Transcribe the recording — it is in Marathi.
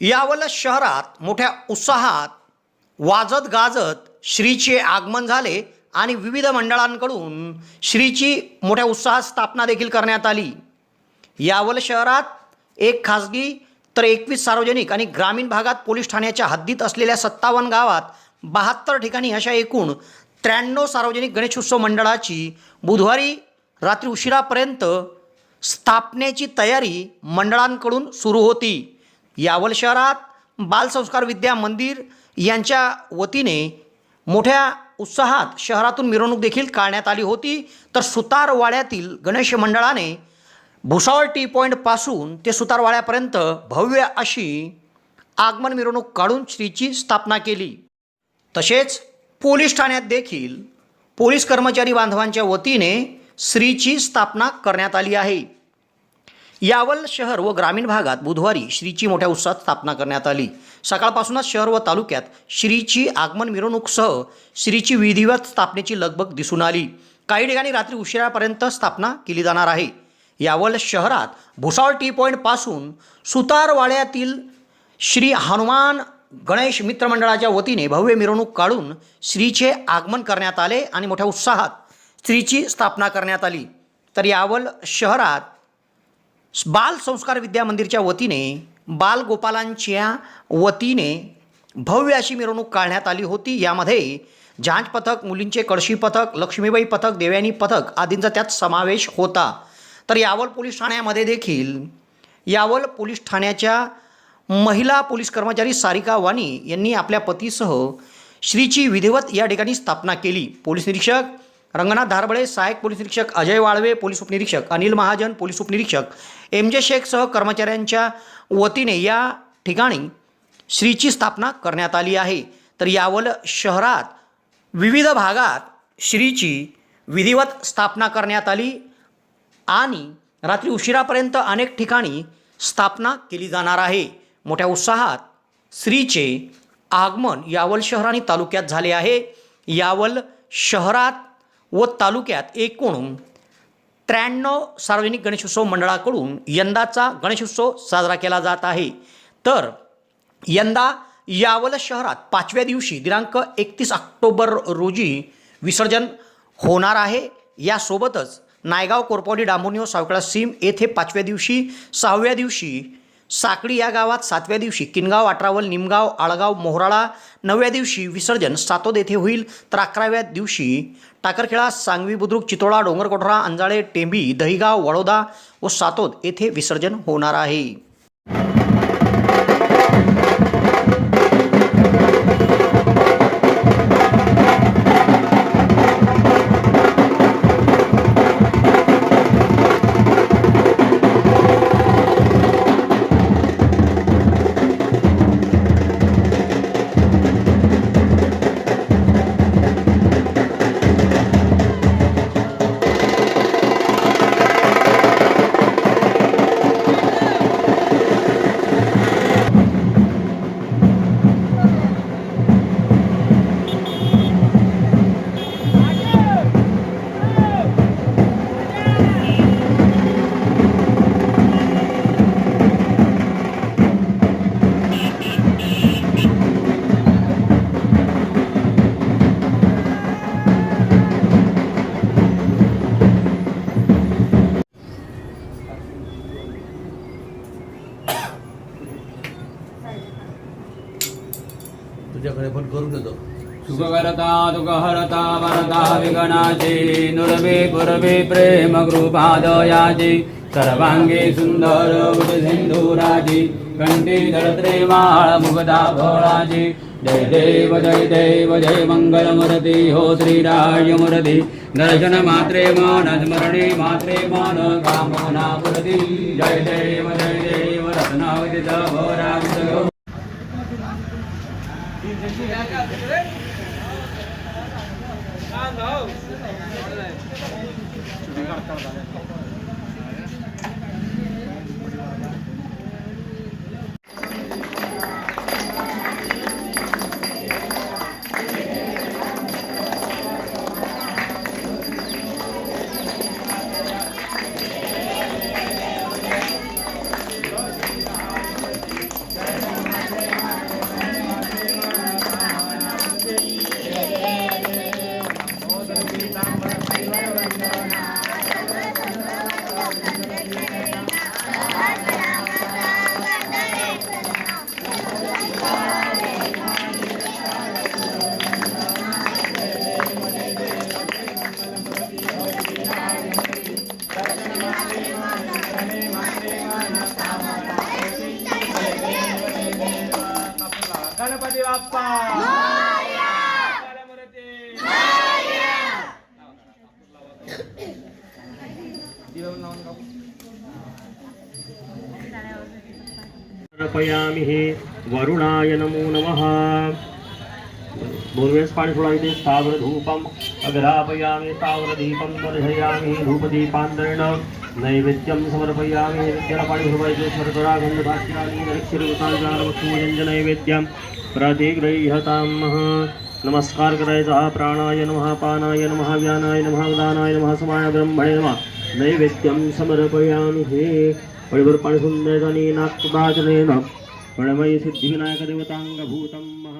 यावल शहरात मोठ्या उत्साहात वाजत गाजत श्रीचे आगमन झाले आणि विविध मंडळांकडून श्रीची मोठ्या उत्साहात स्थापना देखील करण्यात आली. यावल शहरात एक खाजगी तर एकवीस सार्वजनिक आणि ग्रामीण भागात पोलीस ठाण्याच्या हद्दीत असलेल्या सत्तावन्न गावात बहात्तर ठिकाणी अशा एकूण त्र्याण्णव सार्वजनिक गणेशोत्सव मंडळाची बुधवारी रात्री उशिरापर्यंत स्थापनेची तयारी मंडळांकडून सुरू होती. यावल शहरात बालसंस्कार विद्या मंदिर यांच्या वतीने मोठ्या उत्साहात शहरातून मिरवणूक देखील काढण्यात आली होती. तर सुतारवाड्यातील गणेश मंडळाने भुसावळ टी पॉईंटपासून ते सुतारवाड्यापर्यंत भव्य अशी आगमन मिरवणूक काढून श्रीची स्थापना केली. तसेच पोलीस ठाण्यात देखील पोलीस कर्मचारी बांधवांच्या वतीने श्रीची स्थापना करण्यात आली आहे. यावल शहर व ग्रामीण भागात बुधवारी श्रीची मोठ्या उत्साहात स्थापना करण्यात आली. सकाळपासूनच शहर व तालुक्यात श्रीची आगमन मिरवणूकसह श्रीची विधिवत स्थापनेची लगबग दिसून आली. काही ठिकाणी रात्री उशिरापर्यंत स्थापना केली जाणार आहे. यावल शहरात भुसावळ टी पॉईंटपासून सुतारवाड्यातील श्री हनुमान गणेश मित्रमंडळाच्या वतीने भव्य मिरवणूक काढून श्रीचे आगमन करण्यात आले आणि मोठ्या उत्साहात श्रीची स्थापना करण्यात आली. तर यावल शहरात बाल संस्कार विद्या मंदिरच्या वतीने बालगोपालांच्या वतीने भव्य अशी मिरवणूक काढण्यात आली होती. यामध्ये झांज पथक मुलींचे कळशी पथक लक्ष्मीबाई पथक देवयानी पथक आदींचा त्यात समावेश होता. तर यावल पोलीस ठाण्यामध्ये देखील यावल पोलीस ठाण्याच्या महिला पोलीस कर्मचारी सारिका वाणी यांनी आपल्या पतीसह श्रीची विधिवत या ठिकाणी स्थापना केली. पोलीस निरीक्षक रंगनाथ धारबळे सहाय्यक पोलीस निरीक्षक अजय वाळवे पोलीस उपनिरीक्षक अनिल महाजन पोलीस उपनिरीक्षक एम जे शेखसह कर्मचाऱ्यांच्या वतीने या ठिकाणी श्रीची स्थापना करण्यात आली आहे. तर यावल शहरात विविध भागात श्रीची विधिवत स्थापना करण्यात आली आणि रात्री उशिरापर्यंत अनेक ठिकाणी स्थापना केली जाणार आहे. मोठ्या उत्साहात श्रीचे आगमन यावल शहर आणि तालुक्यात झाले आहे. यावल शहरात व तालुक्यात एकूण त्र्याण्णव सार्वजनिक गणेशोत्सव मंडळाकडून यंदाचा गणेशोत्सव साजरा केला जात आहे. तर यंदा यावल शहरात पाचव्या दिवशी दिनांक एकतीस ऑक्टोबर रोजी विसर्जन होणार आहे. यासोबतच नायगाव कोरपवली डांबोनी व सावकळा सीम येथे पाचव्या दिवशी सहाव्या दिवशी साकडी या गावात सातव्या दिवशी किनगाव आटरावल निमगाव आळगाव मोहराळा नवव्या दिवशी विसर्जन सातोद येथे होईल. तर अकराव्या दिवशी टाकरखेळा सांगवी बुद्रुक चितोळा डोंगरकोठरा अंजाळे टेंबी दहिगाव वडोदा व सातोद येथे विसर्जन होणार आहे. तुझ्याकडे पण करून देतो. सुखकरता दुःखहरता वरदा विगणाची नुरवे पुरवे प्रेम कृपादयाची सर्वांगी सुंदर उट सिंधुराजी कंठी धरत्रे माळ मुगदा भोळाजी. जय देव जय देव जय मंगल मूर्ती हो श्रीराय मूर्ती दर्शन मात्रे मान स्मरणे मात्रे मान कामना मूर्ती जय देव जय देव Thank you. गणपति बाप्पा अर्पयामि हे वरुणाय नमो नमः। दोन वेळेस पाणी सोडा इथे स्थावर धूपम अग्रापयामि स्थावर दीपम दर्शयामि धूपदीपांतरण नैवेद्यं समर्पयामि। नैवेद्याला पाणी सोडायचे स्मरतरागंध भाष्यानी नैवेद्यं नैवेद्यं प्रतिगृह्यतामः नमस्कार करायचा हा प्राणाय नमः पानाय नमः व्यानाय नमः उदानाय नमः समाय ब्रह्मणे नमः। नैवेद्यं समर्पयामि हे वळीवर पाणी सुंदर आणि नागदाचनेन प्रणमयी सिद्धिविनायक देवतांगभूतं महा